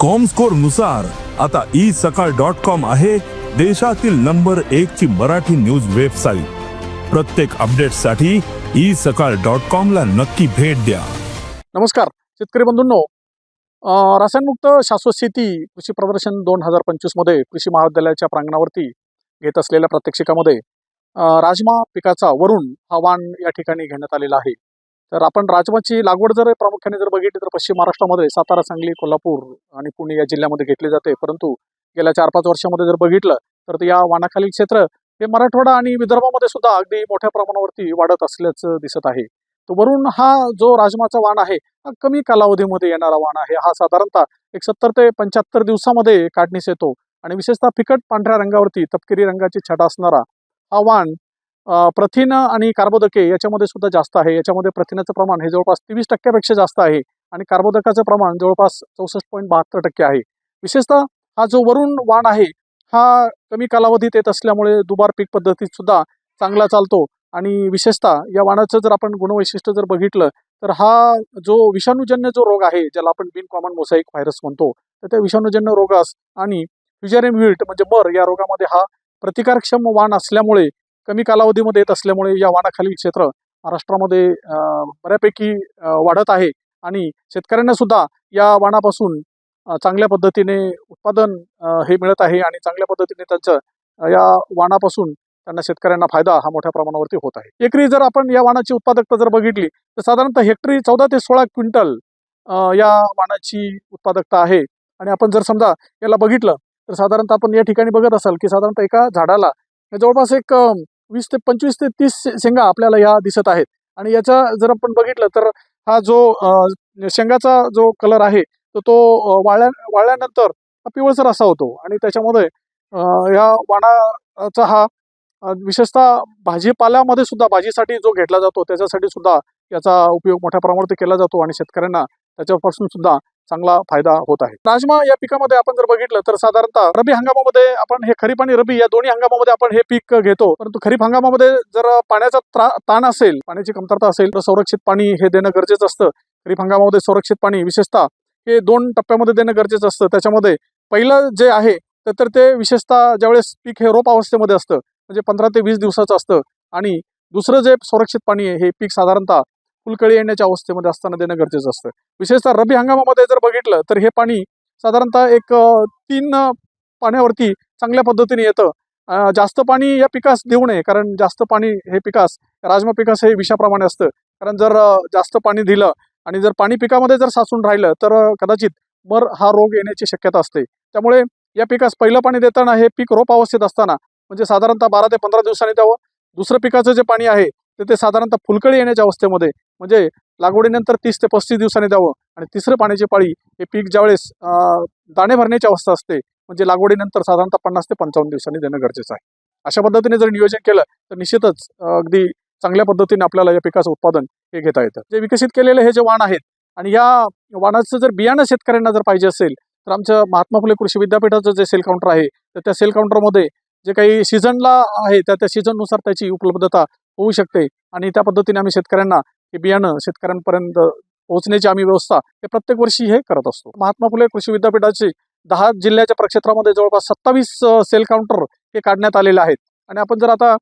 कॉमस्कोरनुसार आता ई सकाळ dot com आहे देशातील नंबर एक ची मराठी न्यूज वेबसाईट प्रत्येक अपडेटसाठी ई सकाळ डॉट कॉम ला नक्की भेट द्या. नमस्कार शेतकरी बंधूंनो. रसायनमुक्त शाश्वत शेती कृषी प्रदर्शन दोन हजार पंचवीसमध्ये कृषी महाविद्यालयाच्या प्रांगणावरती घेत असलेल्या प्रात्यक्षिकामध्ये राजमा पिकाचा वरून हा वाण या ठिकाणी घेण्यात आलेला आहे. तर आपण राजमाची लागवड जर प्रामुख्याने जर बघितली तर पश्चिम महाराष्ट्रामध्ये सातारा सांगली कोल्हापूर आणि पुणे या जिल्ह्यामध्ये घेतली जाते. परंतु गेल्या चार पाच वर्षामध्ये जर बघितलं तर या वानाखालील क्षेत्र हे मराठवाडा आणि विदर्भामध्ये सुद्धा अगदी मोठ्या प्रमाणावरती वाढत असल्याचं दिसत आहे. तर वरून हा जो राजमाचा वाण आहे हा कमी कालावधीमध्ये येणारा वाण आहे. हा साधारणतः एक सत्तर ते पंच्याहत्तर दिवसामध्ये काढणीस येतो आणि विशेषतः फिकट पांढऱ्या रंगावरती तपकिरी रंगाची छटा असणारा हा वाण प्रथिन आणि कार्बोदके याच्यामध्ये सुद्धा जास्त आहे. याच्यामध्ये प्रथिनाचं प्रमाण हे जवळपास तेवीस टक्क्यापेक्षा जास्त आहे आणि कार्बोदकाचं प्रमाण जवळपास चौसष्ट पॉईंट बहात्तर टक्के आहे. विशेषतः हा जो वरून वाण आहे हा कमी कालावधीत येत असल्यामुळे दुबार पीक पद्धतीत सुद्धा चांगला चालतो आणि विशेषतः या वाणाचं जर आपण गुणवैशिष्ट्य जर बघितलं तर हा जो विषाणूजन्य जो रोग आहे ज्याला आपण बिन कॉमन मोसाईक व्हायरस म्हणतो तर त्या विषाणूजन्य रोगास आणि फ्युजेरियम विल्ट म्हणजे मर या रोगामध्ये हा प्रतिकारक्षम वाण असल्यामुळे कमी कालावधीमध्ये येत असल्यामुळे या वाणाखालील क्षेत्र महाराष्ट्रामध्ये बऱ्यापैकी वाढत आहे. आणि शेतकऱ्यांना सुद्धा या वाणापासून चांगल्या पद्धतीने उत्पादन हे मिळत आहे आणि चांगल्या पद्धतीने त्यांचं या वाणापासून त्यांना शेतकऱ्यांना फायदा हा मोठ्या प्रमाणावरती होत आहे. एकरी जर आपण या वाणाची उत्पादकता जर बघितली तर साधारणतः हेक्टरी चौदा ते सोळा क्विंटल या वाणाची उत्पादकता आहे. आणि आपण जर समजा याला बघितलं तर साधारणतः आपण या ठिकाणी बघत असाल की साधारणतः एका झाडाला जवळपास एक वीस ते पंचवीस ते तीस शेंगा आपल्याला ह्या दिसत आहेत. आणि याचा जर आपण बघितलं तर हा जो शेंगाचा जो कलर आहे तर तो वाळल्या वाळल्यानंतर हा पिवळसर असा होतो. आणि त्याच्यामध्ये या वाणाचा हा विशेषतः भाजीपाल्यामध्ये सुद्धा भाजीसाठी जो घेतला जातो त्याच्यासाठी सुद्धा याचा उपयोग मोठ्या प्रमाणात केला जातो. आणि शेतकऱ्यांना त्याच्यापासून सुद्धा चांगला फायदा होत आहे. राजमा या पिकामध्ये आपण जर बघितलं तर साधारणतः रबी हंगामामध्ये आपण हे खरीप आणि रबी या दोन्ही हंगामामध्ये आपण हे पीक घेतो. परंतु खरीप हंगामामध्ये जर पाण्याचा त्रा- ताण असेल पाण्याची कमतरता असेल तर संरक्षित पाणी हे देणं गरजेचं असतं. खरीप हंगामामध्ये संरक्षित पाणी विशेषतः हे दोन टप्प्यामध्ये देणं गरजेचं असतं. त्याच्यामध्ये पहिलं जे आहे तर- तर ते विशेषतः ज्यावेळेस पीक हे रोप अवस्थेमध्ये असतं म्हणजे पंधरा ते वीस दिवसाचं असतं. आणि दुसरं जे संरक्षित पाणी आहे हे पीक साधारणतः फुलकळी येण्याच्या अवस्थेमध्ये असताना देणं गरजेचं असतं. विशेषतः रब्बी हंगामामध्ये जर बघितलं तर हे पाणी साधारणतः एक तीन पाण्यावरती चांगल्या पद्धतीने येतं. जास्त पाणी या पिकास देऊ नये कारण जास्त पाणी हे पिकास राजमा पिकास हे विषाप्रमाणे असतं. कारण जर जास्त पाणी दिलं आणि जर पाणी पिकामध्ये जर साचून राहिलं तर कदाचित मर हा रोग येण्याची शक्यता असते. त्यामुळे या पिकास पहिलं पाणी देताना हे पीक रोप अवस्थेत असताना म्हणजे साधारणतः बारा ते पंधरा दिवसांनी द्यावं. दुसरं पिकाचं जे पाणी आहे तर ते साधारणतः फुलकळी येण्याच्या अवस्थेमध्ये म्हणजे लागवडीनंतर तीस ते पस्तीस दिवसांनी द्यावं आणि तिसरं पाण्याची पाळी हे पीक ज्यावेळेस दाणे भरण्याची अवस्था असते म्हणजे लागवडीनंतर साधारणतः पन्नास ते पंचावन्न दिवसांनी देणं गरजेचं आहे. अशा पद्धतीने जर नियोजन केलं तर निश्चितच अगदी चांगल्या पद्धतीने आपल्याला या पिकाचं उत्पादन हे घेता येतं. जे विकसित केलेले हे जे वाण आहेत आणि या वाणाचं जर बियाणं शेतकऱ्यांना जर पाहिजे असेल तर आमच्या महात्मा फुले कृषी विद्यापीठाचं जे सेल काउंटर आहे तर त्या सेल काउंटरमध्ये जे काही सीझनला आहे त्या त्या सीझननुसार त्याची उपलब्धता होऊ शकते. आणि त्या पद्धतीने आम्ही शेतकऱ्यांना हे बियाणं शेतकऱ्यांपर्यंत पोहोचण्याची आम्ही व्यवस्था हे प्रत्येक वर्षी हे करत असतो. महात्मा फुले कृषी विद्यापीठाचे दहा जिल्ह्याच्या प्रक्षेत्रामध्ये जवळपास सत्तावीस सेल काउंटर हे काढण्यात आलेले आहेत. आणि आपण जर आता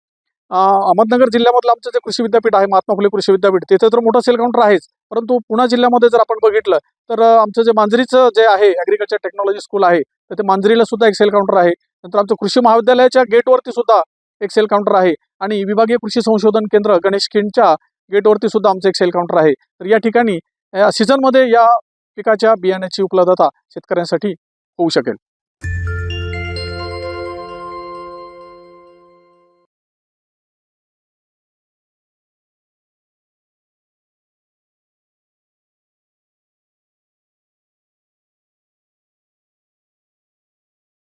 अहमदनगर जिल्ह्यामधलं आमचं जे कृषी विद्यापीठ आहे महात्मा फुले कृषी विद्यापीठ तिथे तर मोठं सेल काउंटर आहेच. परंतु पुणे जिल्ह्यामध्ये जर आपण बघितलं तर आमचं जे मांजरीचं जे आहे ॲग्रिकल्चर टेक्नॉलॉजी स्कूल आहे तर ते मांजरीला सुद्धा एक सेल काउंटर आहे. नंतर आमचं कृषी महाविद्यालयाच्या गेटवरती सुद्धा एक सेल काउंटर आहे. आणि विभागीय कृषी संशोधन केंद्र गणेशखिंडच्या गेटवरती सुद्धा आमचं एक सेल काउंटर आहे. तर या ठिकाणी या सीझनमध्ये या पिकाच्या बियाण्याची उपलब्धता शेतकऱ्यांसाठी होऊ शकेल.